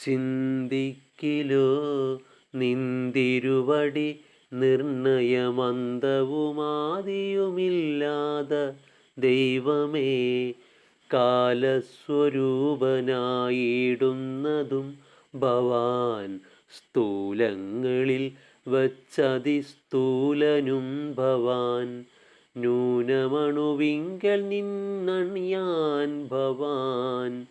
ചിന്തിക്കിലോ നിന്തിരുവടി നിർണയമന്ദവുമാതിയുമില്ലാത ദൈവമേ കാലസ്വരൂപനായിടുന്നതും ഭവാൻ സ്ഥൂലങ്ങളിൽ വച്ചതിസ്ഥൂലനും ഭവാൻ ന്യൂനമണുവിങ്കൽ നിന്നണിയാൻ ഭവാൻ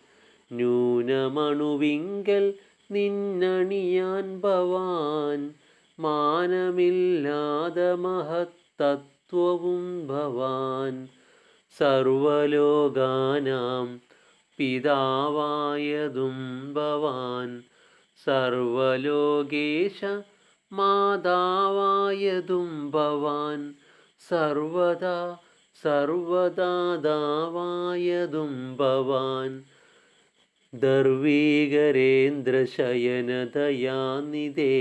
ന്യൂനമണുവിങ്കൽ നിന്നണിയാൻ ഭവാൻ. മാനമില്ലാത മഹത്തത്വവും ഭവാൻ. സർവലോകാനാം പിതാവായതും ഭവാൻ. സർവലോകേശ മാതാവായതും ഭവാൻ. സർവദാ സർവദാതാവായതും ഭവാൻ. ദർവീകരേന്ദ്രശയനതയാനിതേ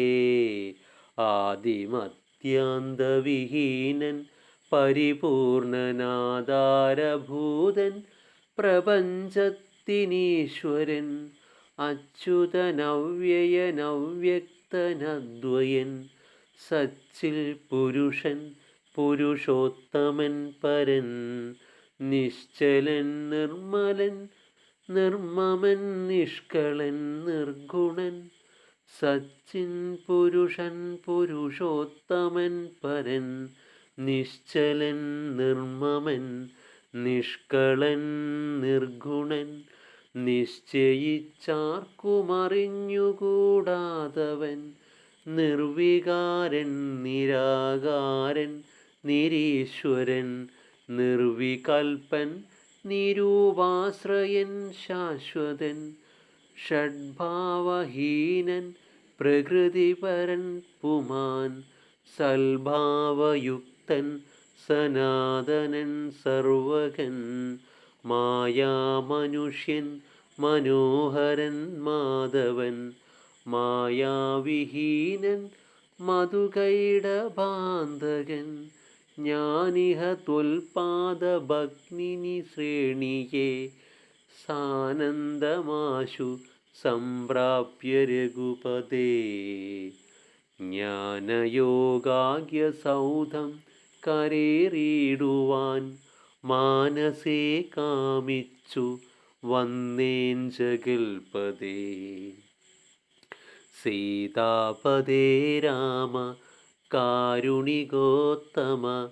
ആദിമത്യാന്തവിഹീനൻ പരിപൂർണനാധാരഭൂതൻ പ്രപഞ്ചത്തിനീശ്വരൻ അച്യുതനവ്യയനവ്യക്തനദ്വയൻ സച്ചിൽ പുരുഷൻ പുരുഷോത്തമൻ പരൻ നിശ്ചലൻ നിർമ്മലൻ നിർമ്മമൻ നിഷ്കളൻ നിർഗുണൻ സച്ചിൻ പുരുഷൻ പുരുഷോത്തമൻ പരൻ നിശ്ചലൻ നിർമ്മമൻ നിഷ്കളൻ നിർഗുണൻ നിശ്ചയിച്ചാർക്കുമറിഞ്ഞുകൂടാതവൻ നിർവികാരൻ നിരാകാരൻ നിരീശ്വരൻ നിർവികൽപ്പൻ നിരൂപാശ്രയൻ ശാശ്വതൻ ഷഡ്ഭാവഹീനൻ പ്രകൃതിപരൻ പുമാൻ സൽഭാവയുക്തൻ സനാതനൻ സർവകൻ മായാമനുഷ്യൻ മനോഹരൻ മാധവൻ മായാവിഹീനൻ മധുകൈടബാന്ധകൻ ഞാനിഹ ത്വൽപാദഭഗ്നിനി ശ്രേണിയെ സാനന്ദമാശു സംപ്രാപ്യ രഘുപതേ. ജ്ഞാനയോഗാഗ്യസൗധം കരേറിയിടുവാൻ മാനസേ കാമിച്ചു വന്നേൻ ജഗൽപദേ സീതാപദേ രാമ കാരുണികോത്തമ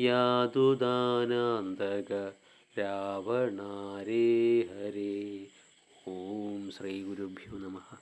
യാതുദാനാന്തക രാവണാരേ ഹരേ. ഓം ശ്രീ ഗുരുഭ്യോ നമഃ.